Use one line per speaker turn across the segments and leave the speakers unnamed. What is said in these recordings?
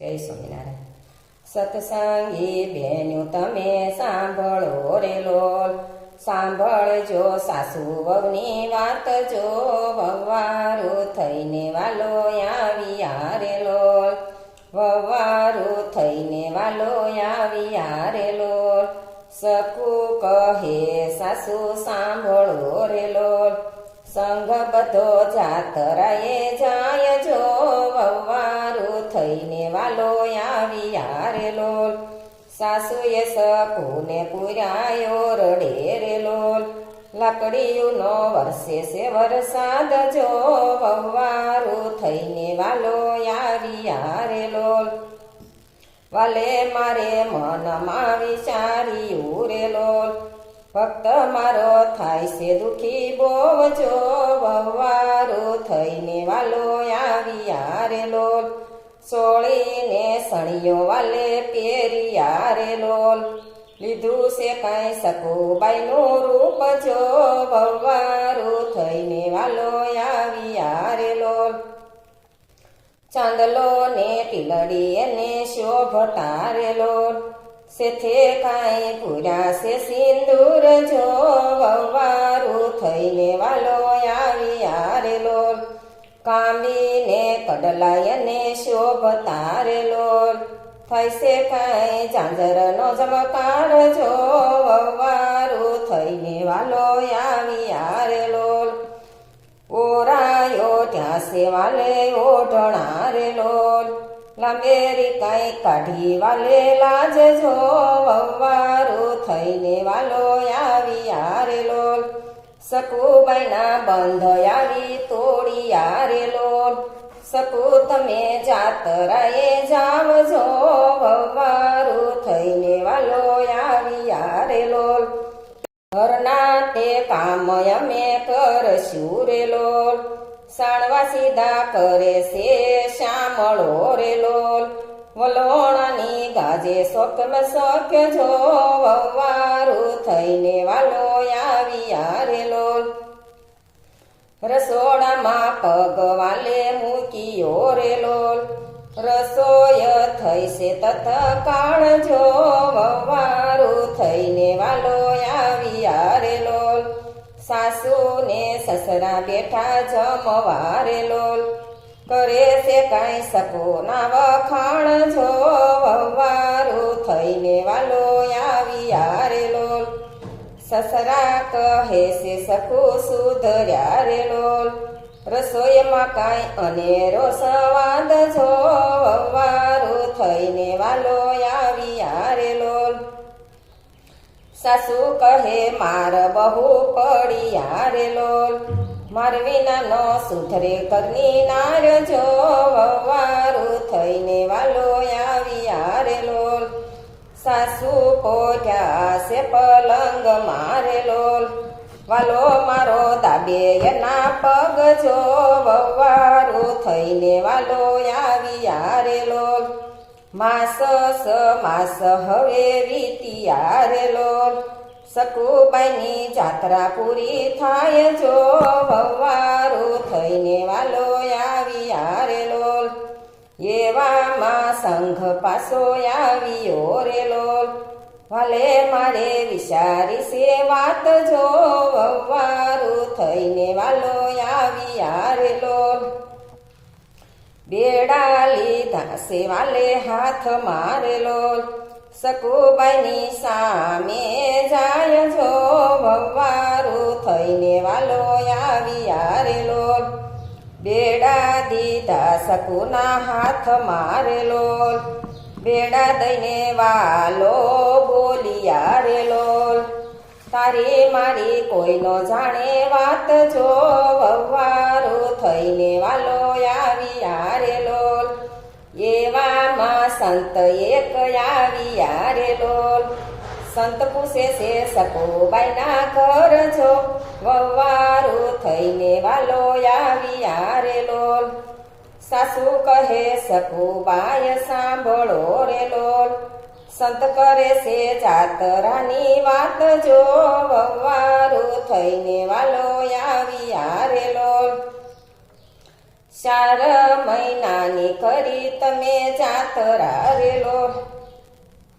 જય સ્વામિનારાયણ. સત્સંગી બેન્યું તમે સાંભળો રે લોલ. સાંભળજો સાસુ વહુની વાત, જો વવારું થઈને વાલો આવ્યા રે લોલ. વવારું થઈને વાલો આવ્યા રે લોલ. સકુ કહે સાસુ, સાંભળો રે લોલ. સંઘ બધો જાતરાએ જાય જો વવારું થઈને વાલો આવી હારે લોલ. સાસુએ સકુને પુરાયો રડે રે લોલ. લાકડીયુંનો વરસે છે વરસાદ જો વવારું થઈને વાલો આવી હારે લોલ. વાલે મારે મનમાં વિચાર્યું રે લોલ. ભક્ત મારો થાય છે દુખી બોવજો વવારો થઈને વાલો આવી આરે લોલ. સોળીને સણિયો વાલે પેરી આરે લોલ. લીધું છે કાંઈ સકુબાઈનું રૂપ જો વવારો થઈને વાલો આવી આરે લોલ. ચાંદલો ને ટીલડી એને શોભ તારે લોલ. સેથે કાંઈ પુરાશે સિંદૂર જો વવારું થઈને વાલો આવી આરે લોલ કામીને કડલાયને શોભ તારે લોલ થઈશે કાંઈ ચાંદરનો ચમકાર જો વવારું થઈને વાલો આવી આરે લોલ ઓરાયો ત્યાં છે વાલે ઓઢણા રે લોલ લાંબેરી કાંઈ કાઢી વાલે લાજ જો વવારું થઈને વાલો આવી આરે લોલ. સકુબાઈના બંધ આવી તોડી આરે લોલ. સકુ તમે જાતરાએ જાવજો વવારું થઈને વાલો આવી આરે લોલ. ઘરના તે કામ અમે કરશું રે લોલ. સાણવા સીધા કરે છે શ્યામળો રે લોલ. વલોણાની ગાજે સોકમ સોક જો વવારું થઈને વાલો આવ્યા રે લોલ. રસોડામાં પગ વાલે મૂકીયો રે લોલ. રસોય થઈ છે તત્કાળ જો વવારું થઈને વાલો આવ્યા રે લોલ. સાસુ ને સસરા બેઠા જમવારે લોલ. કરે છે કાંઈ સકો ના વખાણ જો વવારું થઈને વાલો આવી આરે લોલ. સસરા કહે છે, સખુ સુધર્યા રે લોલ. રસોઈમાં કાંઈ અનેરો સ્વાદ જો વવારું થઈને વાલો આવી આરે લોલ. સાસુ કહે, માર બહુ પડી યારે લોલ. માર વિના નો સુધરે કરની નાર જો વવારું થઈને વાલો આવી યારે લોલ. સાસુ પોઠ્યા છે પલંગ મારે લોલ. વાલો મારો દાબે એના પગ જો વવારું થઈને વાલો આવી રે લોલ માસ સ માસ હવે વીતિયારેલો સકુબાઈની જાત્રા પૂરી થાય જો વવારું થઈને વાલો આવી આરેલો એવામાં સંઘ પાસો આવ્યો રેલો ભલે મારે વિચારી છે વાત જો વવારું થઈને વાલો આવી આરેલો બેડા લીધા, સેવાલે હાથ મારેલો. સકુબાઈની સામે જાય જો વવારું થઈને વાલો આવી આરેલો. બેડા દીધા સકુના હાથ મારેલો. બેડા દઈને વાલો બોલિયા રે લોલ તારી મારી કોઈનો જાણે વાત જો વવારો થઈને વાલો આવી આરે લોલ. એવામાં સંત એક આવી આરે લોલ. સંત પૂછે છે સકોબાઈના બાયના કરજો વવારો થઈને વાલો આવી આરે લોલ. સાસુ કહે સકુબાય સાંભળો રે લોલ. સંત કરે છે જાતરાની વાત જો વવારું થઈને વાલો આવી હારેલો ચાર મહિનાની કરી તમે જાતરા રેલો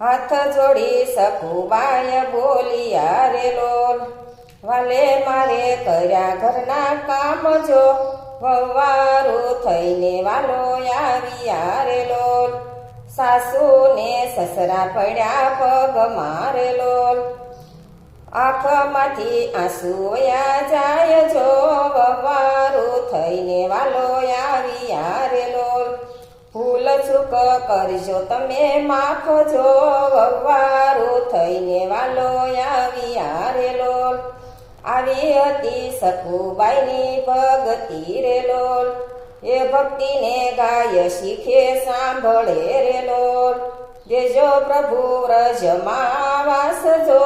હાથ જોડી સકુબાય બોલી રેલો વાલે મારે કર્યા ઘરના કામ જો વવારું થઈને વાલો આવી રેલો સાસુને સસરા પડ્યા પગ મારેલો. આંખમાંથી આંસુ વયા જાય જો વવારું થઈને વાલો આવી આરેલો. ભૂલ ચૂક કરજો તમે, માફ જો વવારું થઈને વાલો આવી આરેલો. આવી હતી સકુબાઈની ભક્તિ રેલો. એ ભક્તિને ગાય શીખે સાંભળે રેલો દેજો પ્રભુ વ્રજમાં વાસ જો